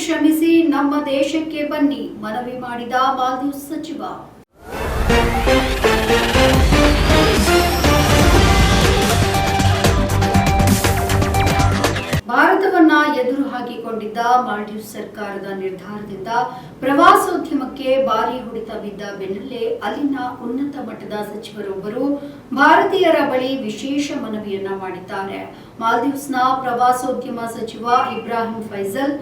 ಕ್ಷಮಿಸಿ, ನಮ್ಮ ದೇಶಕ್ಕೆ ಬನ್ನಿ, ಮನವಿ ಮಾಡಿದ ಮಾಲ್ದೀವ್ಸ್ ಸಚಿವ. ಭಾರತವನ್ನ ಎದುರು ಹಾಕಿಕೊಂಡಿದ್ದ ಮಾಲ್ಡೀವ್ಸ್ ಸರ್ಕಾರದ ನಿರ್ಧಾರದಿಂದ ಪ್ರವಾಸೋದ್ಯಮಕ್ಕೆ ಭಾರಿ ಹೊಡೆತ ಬಿದ್ದ ಬೆನ್ನಲ್ಲೇ ಅಲ್ಲಿನ ಉನ್ನತ ಮಟ್ಟದ ಸಚಿವರೊಬ್ಬರು ಭಾರತೀಯರ ಬಳಿ ವಿಶೇಷ ಮನವಿಯನ್ನ ಮಾಡಿದ್ದಾರೆ. ಮಾಲ್ದೀವ್ಸ್ನ ಪ್ರವಾಸೋದ್ಯಮ ಸಚಿವ ಇಬ್ರಾಹಿಂ ಫೈಜಲ್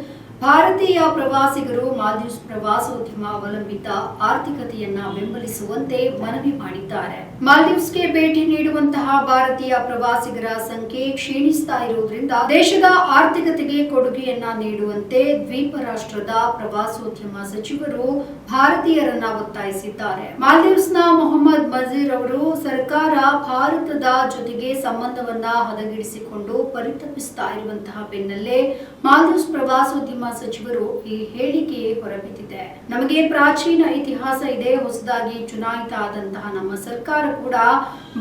ಭಾರತೀಯ ಪ್ರವಾಸಿಗರು ಮಾಲ್ದೀವ್ಸ್ ಪ್ರವಾಸೋದ್ಯಮ ಅವಲಂಬಿತ ಆರ್ಥಿಕತೆಯನ್ನ ಬೆಂಬಲಿಸುವಂತೆ ಮನವಿ ಮಾಡಿದ್ದಾರೆ. ಮಾಲ್ದೀವ್ಸ್ಗೆ ಭೇಟಿ ನೀಡುವಂತಹ ಭಾರತೀಯ ಪ್ರವಾಸಿಗರ ಸಂಖ್ಯೆ ಕ್ಷೀಣಿಸ್ತಾ ಇರುವುದರಿಂದ ದೇಶದ ಆರ್ಥಿಕತೆಗೆ ಕೊಡುಗೆಯನ್ನ ನೀಡುವಂತೆ ದ್ವೀಪ ರಾಷ್ಟ್ರದ ಪ್ರವಾಸೋದ್ಯಮ ಸಚಿವರು ಭಾರತೀಯರನ್ನ ಒತ್ತಾಯಿಸಿದ್ದಾರೆ. ಮಾಲ್ದೀವ್ಸ್ನ ಮೊಹಮ್ಮದ್ ಮಜೀರ್ ಅವರು ಸರ್ಕಾರ ಭಾರತದ ಜೊತೆಗೆ ಸಂಬಂಧವನ್ನ ಹದಗೆಡಿಸಿಕೊಂಡು ಪರಿತಪಿಸ್ತಾ ಇರುವಂತಹ ಬೆನ್ನಲ್ಲೇ ಮಾಲ್ದೀವ್ಸ್ ಪ್ರವಾಸೋದ್ಯಮ ಸಚಿವರು ಈ ಹೇಳಿಕೆ ಹೊರಬಿದ್ದಿದೆ. ನಮಗೆ ಪ್ರಾಚೀನ ಇತಿಹಾಸ ಇದೆ, ಹೊಸದಾಗಿ ಚುನಾಯಿತ ಆದಂತಹ ನಮ್ಮ ಸರ್ಕಾರ ಕೂಡ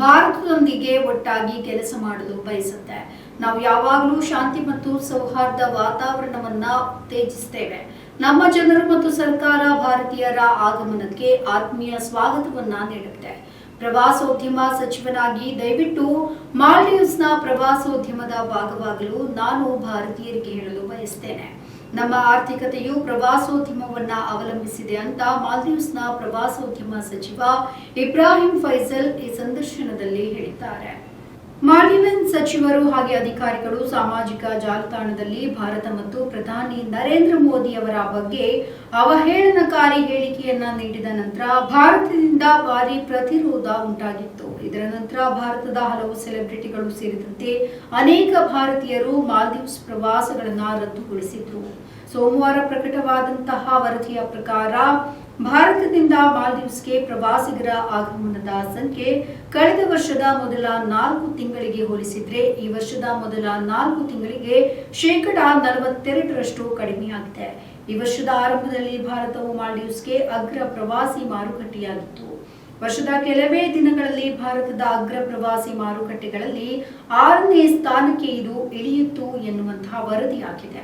ಭಾರತದೊಂದಿಗೆ ಒಟ್ಟಾಗಿ ಕೆಲಸ ಮಾಡಲು ಬಯಸುತ್ತೆ. ನಾವು ಯಾವಾಗಲೂ ಶಾಂತಿ ಮತ್ತು ಸೌಹಾರ್ದ ವಾತಾವರಣವನ್ನ ಉತ್ತೇಜಿಸ್ತೇವೆ ನಮ್ಮ ಜನರು ಮತ್ತು ಸರ್ಕಾರ ಭಾರತೀಯರ ಆಗಮನಕ್ಕೆ ಆತ್ಮೀಯ ಸ್ವಾಗತವನ್ನ ನೀಡುತ್ತೆ. ಪ್ರವಾಸೋದ್ಯಮ ಸಚಿವನಾಗಿ ದಯವಿಟ್ಟು ಮಾಲ್ಡೀವ್ಸ್ನ ಪ್ರವಾಸೋದ್ಯಮದ ಭಾಗವಾಗಲು ನಾನು ಭಾರತೀಯರಿಗೆ ಹೇಳಲು ಬಯಸ್ತೇನೆ. ನಮ್ಮ ಆರ್ಥಿಕತೆಯು ಪ್ರವಾಸೋದ್ಯಮವನ್ನ ಅವಲಂಬಿಸಿದೆ ಅಂತ ಮಾಲ್ದೀವ್ಸ್ನ ಪ್ರವಾಸೋದ್ಯಮ ಸಚಿವ ಇಬ್ರಾಹಿಂ ಫೈಸಲ್ ಈ ಸಂದರ್ಶನದಲ್ಲಿ ಹೇಳಿದ್ದಾರೆ. ಮಾಲ್ಡೀವಿಯನ್ ಸಚಿವರು ಹಾಗೆ ಅಧಿಕಾರಿಗಳು ಸಾಮಾಜಿಕ ಜಾಲತಾಣದಲ್ಲಿ ಭಾರತ ಮತ್ತು ಪ್ರಧಾನಿ ನರೇಂದ್ರ ಮೋದಿ ಅವರ ಬಗ್ಗೆ ಅವಹೇಳನಕಾರಿ ಹೇಳಿಕೆಯನ್ನ ನೀಡಿದ ನಂತರ ಭಾರತದಿಂದ ಭಾರಿ ಪ್ರತಿರೋಧ ಉಂಟಾಗಿತ್ತು. ಇದರ ನಂತರ ಭಾರತದ ಹಲವು ಸೆಲೆಬ್ರಿಟಿಗಳು ಸೇರಿದಂತೆ ಅನೇಕ ಭಾರತೀಯರು ಮಾಲ್ದೀವ್ಸ್ ಪ್ರವಾಸಗಳನ್ನ ರದ್ದುಗೊಳಿಸಿದ್ರು. ಸೋಮವಾರ ಪ್ರಕಟವಾದಂತಹ ವರದಿಯ ಪ್ರಕಾರ ಭಾರತದಿಂದ ಮಾಲ್ದೀವ್ಸ್ಗೆ ಪ್ರವಾಸಿಗರ ಆಗಮನದ ಸಂಖ್ಯೆ ಕಳೆದ ವರ್ಷದ ಮೊದಲ ನಾಲ್ಕು ತಿಂಗಳಿಗೆ ಹೋಲಿಸಿದ್ರೆ ಈ ವರ್ಷದ ಮೊದಲ ನಾಲ್ಕು ತಿಂಗಳಿಗೆ ಶೇಕಡ ನಲವತ್ತೆರಡರಷ್ಟು ಕಡಿಮೆಯಾಗಿದೆ. ಈ ವರ್ಷದ ಆರಂಭದಲ್ಲಿ ಭಾರತವು ಮಾಲ್ಡೀವ್ಸ್ಗೆ ಅಗ್ರ ಪ್ರವಾಸಿ ಮಾರುಕಟ್ಟೆಯಾಗಿತ್ತು. ವರ್ಷದ ಕೆಲವೇ ದಿನಗಳಲ್ಲಿ ಭಾರತದ ಅಗ್ರ ಪ್ರವಾಸಿ ಮಾರುಕಟ್ಟೆಗಳಲ್ಲಿ ಆರನೇ ಸ್ಥಾನಕ್ಕೆ ಇದು ಇಳಿಯಿತು ಎನ್ನುವಂತಹ ವರದಿಯಾಗಿದೆ.